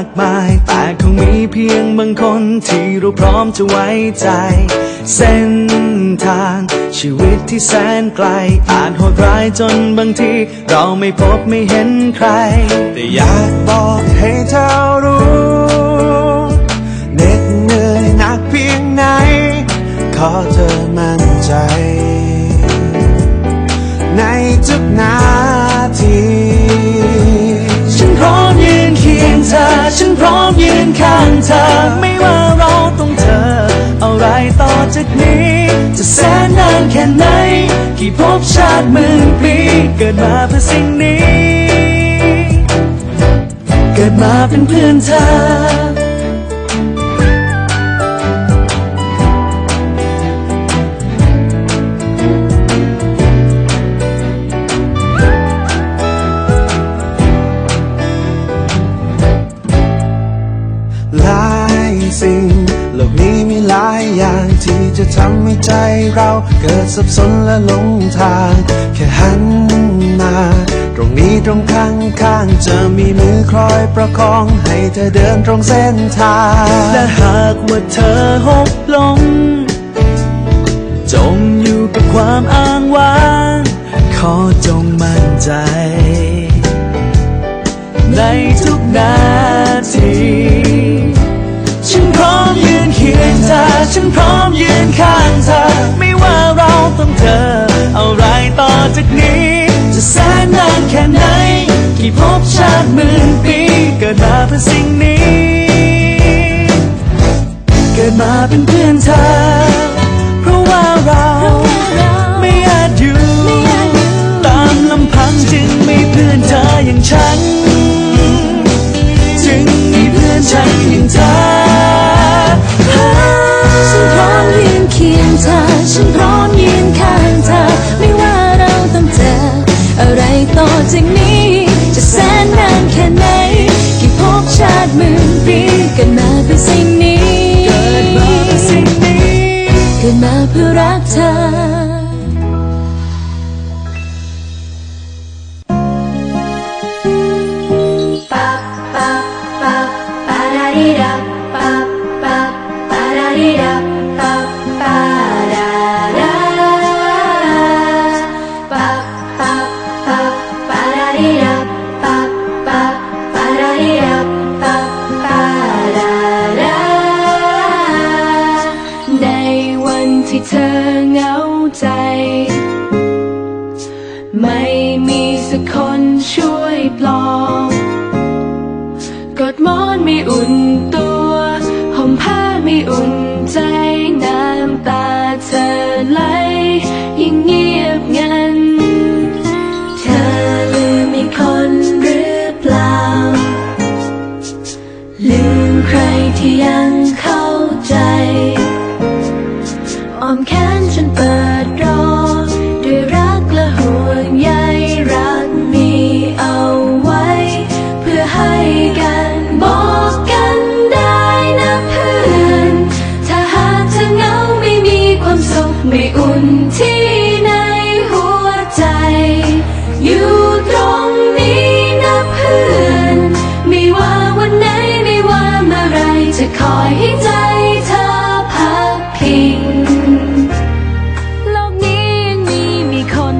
ากมาย แต่คงมีเพียงบางคนที่เราพร้อมจะไว้ใจ เส้นทางชีวิตที่แสนไกล อาจโหดร้ายจนบางที เราไม่พบไม่เห็นใคร แต่อยากบอกให้เธอรู้ ฉันพร้อมยืนข้างเธอ ไม่ว่าเราต้องเจออะไรต่อจากนี้ จะแสนนานแค่ไหน กี่ภพชาติหมื่นปี เกิดมาเพื่อสิ่งนี้ เกิดมาเป็นเพื่อนเธอ ใจเราเกิดสับสนและหลงทาง แค่หันมา ตรงนี้ตรงข้างข้างจะมีมือคอยประคอง ให้เธอเดินตรงเส้นทาง และหากว่าเธอหกลงจมอยู่กับความอ้างว้าง ขอจงมั่นใจ ในทุกนาที ฉันพร้อมยืน เป็นเธอ ฉันพร้อมยืนข้างเธอ ไม่ว่าเราต้องเจออะไรต่อจากนี้ จะแสนนานแค่ไหน กี่พบชาติหมื่นปี เกิดมาเพื่อสิ่ง เกิดมาเพื่อรักเธอ ที่เธอเหงาใจ ไม่มีสักคนช่วยปลอบ ไม่อุ่นที่ในหัวใจ อยู่ตรงนี้นะเพื่อนม่ว่าวันไหนม่ว่าเมื่อไรจะขอ